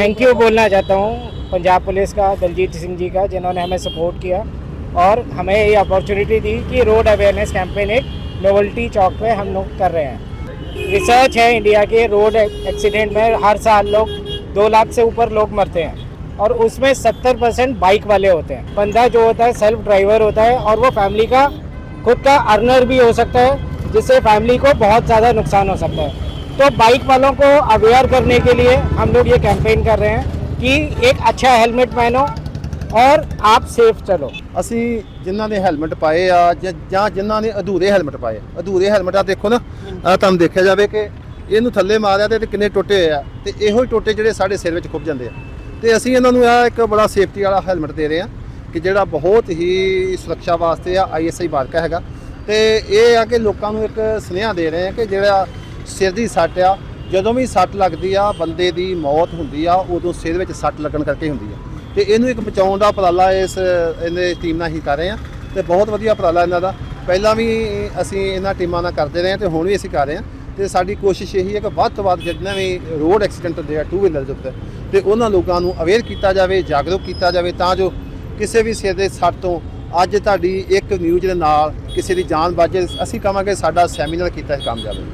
Thank you बोलना चाहता हूँ पंजाब पुलिस का, दलजीत सिंह जी का, जिन्होंने हमें सपोर्ट किया और हमें ये अपॉर्चुनिटी दी कि रोड अवेयरनेस कैंपेन एक नोवल्टी चौक पे हम लोग कर रहे हैं। रिसर्च है इंडिया के रोड एक्सीडेंट में हर साल लोग, दो लाख से ऊपर लोग मरते हैं और उसमें सत्तर परसेंट बाइक वाले होते हैं। बंदा जो होता है सेल्फ ड्राइवर होता है और वो फैमिली का, खुद का अर्नर भी हो सकता है, जिससे फैमिली को बहुत ज़्यादा नुकसान हो सकता है। तो बाइक वालों को अवेयर करने के लिए हम लोग ये कैंपेन कर रहे हैं कि एक अच्छा हेलमेट पहनो और आप सेफ चलो ਅਸੀਂ ਜਿਨ੍ਹਾਂ ਨੇ ਹੈਲਮਟ ਪਾਏ ਆ ਜਾਂ- ਜਾਂ ਜਿਨ੍ਹਾਂ ਨੇ ਅਧੂਰੇ ਹੈਲਮਟ ਪਾਏ ਆ। ਅਧੂਰੇ ਹੈਲਮਟ ਆ ਦੇਖੋ ਨਾ ਆ ਤੁਹਾਨੂੰ ਦੇਖਿਆ ਜਾਵੇ ਕਿ ਇਹਨੂੰ ਥੱਲੇ ਮਾਰਿਆ ਤੇ ਇਹਦੇ ਕਿੰਨੇ ਟੁੱਟੇ ਹੋਏ ਆ ਤੇ ਇਹੋ ਹੀ ਟੁੱਟੇ ਜਿਹੜੇ ਸਾਡੇ ਸਿਰ ਵਿੱਚ ਖੁੱਭ ਜਾਂਦੇ ਆ ਤੇ ਅਸੀਂ ਇਹਨਾਂ ਨੂੰ ਆ ਇੱਕ ਬੜਾ ਸੇਫਟੀ ਵਾਲਾ ਹੈਲਮਟ ਦੇ ਰਹੇ ਆ ਕਿ ਜਿਹੜਾ ਬਹੁਤ ਹੀ ਸੁਰੱਖਿਆ ਵਾਸਤੇ ਆ ਆਈਐਸਆਈ ਮਾਰਕਾ ਹੈਗਾ ਤੇ ਇਹ ਆ ਕਿ ਲੋਕਾਂ ਨੂੰ ਇੱਕ ਸੁਨੇਹਾ ਦੇ ਰਹੇ ਆ ਕਿ ਜਿਹੜਾ ਸਿਰ ਦੀ ਸੱਟ ਆ, ਜਦੋਂ ਵੀ ਸੱਟ ਲੱਗਦੀ ਆ, ਬੰਦੇ ਦੀ ਮੌਤ ਹੁੰਦੀ ਆ, ਉਦੋਂ ਸਿਰ ਵਿੱਚ ਸੱਟ ਲੱਗਣ ਕਰਕੇ ਹੁੰਦੀ ਆ। ਤੇ ਇਹਨੂੰ ਇੱਕ ਬਚਾਉਣ ਦਾ ਉਪਰਾਲਾ ਇਸ, ਇਹਨੇ ਟੀਮ ਨਾਲ ਹੀ ਕਰ ਰਹੇ ਆ ਤੇ ਬਹੁਤ ਵਧੀਆ ਉਪਰਾਲਾ ਇਹਨਾਂ ਦਾ। ਪਹਿਲਾਂ ਵੀ ਅਸੀਂ ਇਹਨਾਂ ਟੀਮਾਂ ਨਾਲ ਕਰਦੇ ਰਹੇ ਹਾਂ ਤੇ ਹੁਣ ਵੀ ਅਸੀਂ ਕਰ ਰਹੇ ਹਾਂ ਤੇ ਸਾਡੀ ਕੋਸ਼ਿਸ਼ ਇਹੀ ਹੈ ਕਿ ਵੱਧ ਤੋਂ ਵੱਧ ਜਿੰਨੇ ਵੀ ਰੋਡ ਐਕਸੀਡੈਂਟ ਹੁੰਦੇ ਆ ਟੂ ਵੀਲਰ ਦੇ ਉੱਤੇ, ਤੇ ਉਹਨਾਂ ਲੋਕਾਂ ਨੂੰ ਅਵੇਅਰ ਕੀਤਾ ਜਾਵੇ, ਜਾਗਰੂਕ ਕੀਤਾ ਜਾਵੇ, ਤਾਂ ਜੋ ਕਿਸੇ ਵੀ ਸਿਰ ਦੇ ਸੱਟ ਤੋਂ ਅੱਜ ਤੁਹਾਡੀ ਇੱਕ ਨਿਊਜ਼ ਦੇ ਨਾਲ ਕਿਸੇ ਦੀ ਜਾਨ ਬਚੇ ਅਸੀਂ ਕਹਾਂਗੇ ਸਾਡਾ ਸੈਮੀਨਾਰ ਕੀਤਾ ਹੈ ਕਾਮਯਾਬ ਹੈ